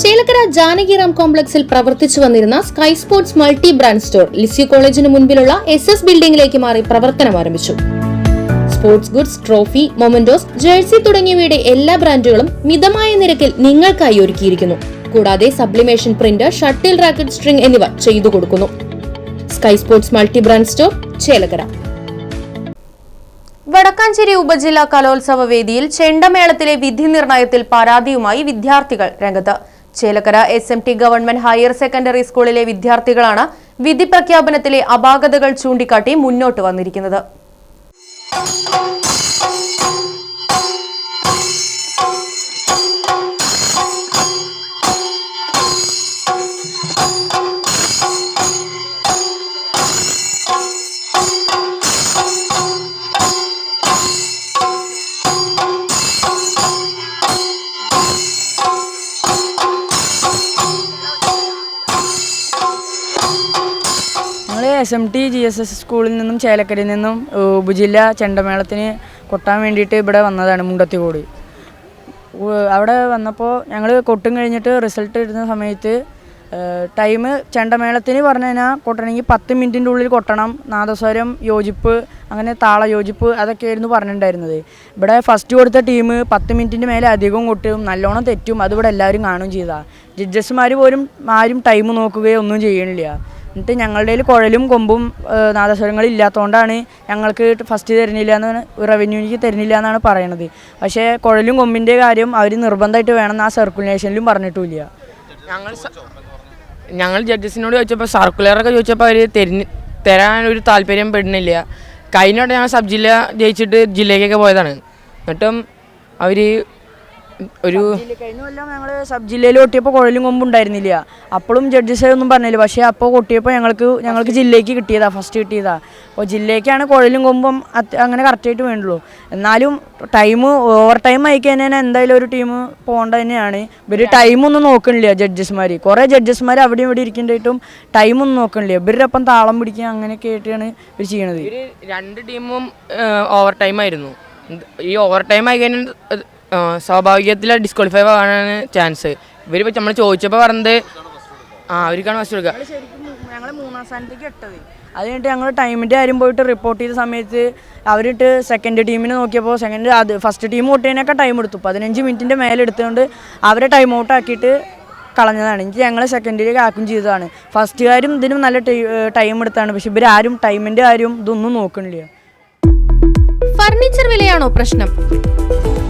ചേലക്കര ജാനകിറാം കോംപ്ലക്സിൽ പ്രവർത്തിച്ചു വന്നിരുന്ന sky sports multi brand store Lisieux കോളേജിന് മുൻപിലുള്ള എസ് എസ് ബിൽഡിംഗിലേക്ക് മാറി പ്രവർത്തനം ആരംഭിച്ചു. Sports goods trophy mementos jersey തുടങ്ങിയവയുടെ എല്ലാ ബ്രാൻഡുകളും മിതമായ നിരക്കിൽ നിങ്ങൾക്കായി ഒരുക്കിയിരിക്കുന്നു. കൂടാതെ sublimation print shuttle racket string എന്നിവ ചെയ്തു കൊടുക്കുന്നു. Sky sports multi brand store Chelakkara. Vadakkanchery ഉപജില്ലാ കലോത്സവ വേദിയിൽ ചെണ്ടമേളത്തിലെ വിധി നിർണയത്തിൽ പരാതിയുമായി വിദ്യാർത്ഥികൾ രംഗത്ത്. Chelakkara S M T government higher secondary സ്കൂളിലെ വിദ്യാർത്ഥികളാണ് വിധി പ്രഖ്യാപനത്തിലെ അപാകതകൾ ചൂണ്ടിക്കാട്ടി മുന്നോട്ട് വന്നിരിക്കുന്നത്. S M T G S S സ്കൂളിൽ നിന്നും ചേലക്കരയിൽ നിന്നും ഉപജില്ല ചെണ്ടമേളത്തിന് കൊട്ടാൻ വേണ്ടിയിട്ട് ഇവിടെ വന്നതാണ് മുണ്ടത്തിക്കോട്. അവിടെ വന്നപ്പോൾ ഞങ്ങൾ കൊട്ടും കഴിഞ്ഞിട്ട് റിസൾട്ട് ഇടുന്ന സമയത്ത് ടൈം ചെണ്ടമേളത്തിന് പറഞ്ഞു കഴിഞ്ഞാൽ കൊട്ടണമെങ്കിൽ പത്ത് മിനിറ്റിന്റെ ഉള്ളിൽ കൊട്ടണം നാദസ്വരം യോജിപ്പ് അങ്ങനെ താള യോജിപ്പ് അതൊക്കെയായിരുന്നു പറഞ്ഞിട്ടുണ്ടായിരുന്നത്. ഇവിടെ ഫസ്റ്റ് കൊടുത്ത ടീം പത്ത് മിനിറ്റിന്റെ മേലെ അധികവും കൊട്ടും നല്ലോണം തെറ്റും അതിവിടെ എല്ലാവരും കാണുകയും ചെയ്താൽ ജഡ്ജസ്മാർ പോലും ആരും ടൈം നോക്കുകയോ ഒന്നും ചെയ്യണില്ല. എന്നിട്ട് ഞങ്ങളുടെ കയ്യിൽ കുഴലും കൊമ്പും നാദസ്വരങ്ങളും ഇല്ലാത്തതുകൊണ്ടാണ് ഞങ്ങൾക്ക് ഫസ്റ്റ് തരുന്നില്ല എന്ന് റവന്യൂക്ക് തരുന്നില്ല എന്നാണ് പറയണത്. പക്ഷേ കുഴലും കൊമ്പിന്റെ കാര്യം അവർ നിർബന്ധമായിട്ട് വേണമെന്ന് ആ സർക്കുലേഷനിലും പറഞ്ഞിട്ടില്ല ഞങ്ങൾ ഞങ്ങൾ ജഡ്ജസിനോട് ചോദിച്ചപ്പോൾ സർക്കുലറൊക്കെ ചോദിച്ചപ്പോൾ അവർ തരുന്ന തരാൻ ഒരു താല്പര്യം പെടുന്നില്ല. കഴിഞ്ഞോട്ടെ ഞങ്ങൾ സബ് ജില്ല ജയിച്ചിട്ട് ജില്ലയ്ക്കൊക്കെ പോയതാണ്. എന്നിട്ടും അവർ ഒരു കഴിഞ്ഞ കൊല്ലം ഞങ്ങൾ സബ് ജില്ലയിൽ കൊട്ടിയപ്പോൾ കുഴലും കൊമ്പും ഉണ്ടായിരുന്നില്ല. അപ്പോഴും ജഡ്ജസ് ഒന്നും പറഞ്ഞില്ല. പക്ഷേ അപ്പോൾ കൊട്ടിയപ്പോൾ ഞങ്ങൾക്ക് ഞങ്ങൾക്ക് ജില്ലയ്ക്ക് കിട്ടിയതാ ഫസ്റ്റ് കിട്ടിയതാ. അപ്പോൾ ജില്ലയ്ക്കാണ് കുഴലും കൊമ്പും അങ്ങനെ കറക്റ്റായിട്ട് വേണ്ടുള്ളൂ. എന്നാലും ടൈം ഓവർ ടൈം ആയി കഴിഞ്ഞാൽ എന്തായാലും ഒരു ടീം പോകേണ്ട തന്നെയാണ്. ഇവർ ടൈമൊന്നും നോക്കണില്ല ജഡ്ജസ്മാർ കുറേ ജഡ്ജസ്മാർ അവിടെയും ഇവിടെ ഇരിക്കേണ്ടിയിട്ടും ടൈമൊന്നും നോക്കണില്ല. ഇവരുടെ ഒപ്പം താളം പിടിക്കുക അങ്ങനെയൊക്കെ ആയിട്ടാണ് ഇവർ ചെയ്യണത്. രണ്ട് ടീമും ഓവർ ടൈം ആയിരുന്നു. ഈ ഓവർ ടൈം ആയി കഴിഞ്ഞാൽ സ്വാഭാവികത്തിൽ ഡിസ്ക്വാളിഫൈ ആവാനാണ് ചാൻസ് ഇവർ നമ്മൾ ചോദിച്ചപ്പോൾ പറഞ്ഞത് ആ അവർക്കാണ് ഫസ്റ്റ് കൊടുക്കുക ഞങ്ങൾ മൂന്നാം സ്ഥാനത്തേക്ക് എട്ടത്. അത് കഴിഞ്ഞിട്ട് ഞങ്ങൾ ടൈമിന്റെ കാര്യം പോയിട്ട് റിപ്പോർട്ട് ചെയ്ത സമയത്ത് അവരിട്ട് സെക്കൻഡ് ടീമിനെ നോക്കിയപ്പോൾ സെക്കൻഡ് അത് ഫസ്റ്റ് ടീം പൊട്ടിയതിനൊക്കെ ടൈം എടുത്തു. പതിനഞ്ച് മിനിറ്റിന്റെ മേലെ എടുത്തുകൊണ്ട് അവരെ ടൈം ഔട്ട് ആക്കിയിട്ട് കളഞ്ഞതാണ്. എനിക്ക് ഞങ്ങൾ സെക്കൻഡിലേക്ക് ആക്കും ചെയ്തതാണ്. കാര്യം ഇതിനും നല്ല ടൈം എടുത്താണ്. പക്ഷെ ഇവരാരും ടൈമിന്റെ കാര്യം ഇതൊന്നും നോക്കണില്ല. ഫർണിച്ചർ വിലയാണോ പ്രശ്നം?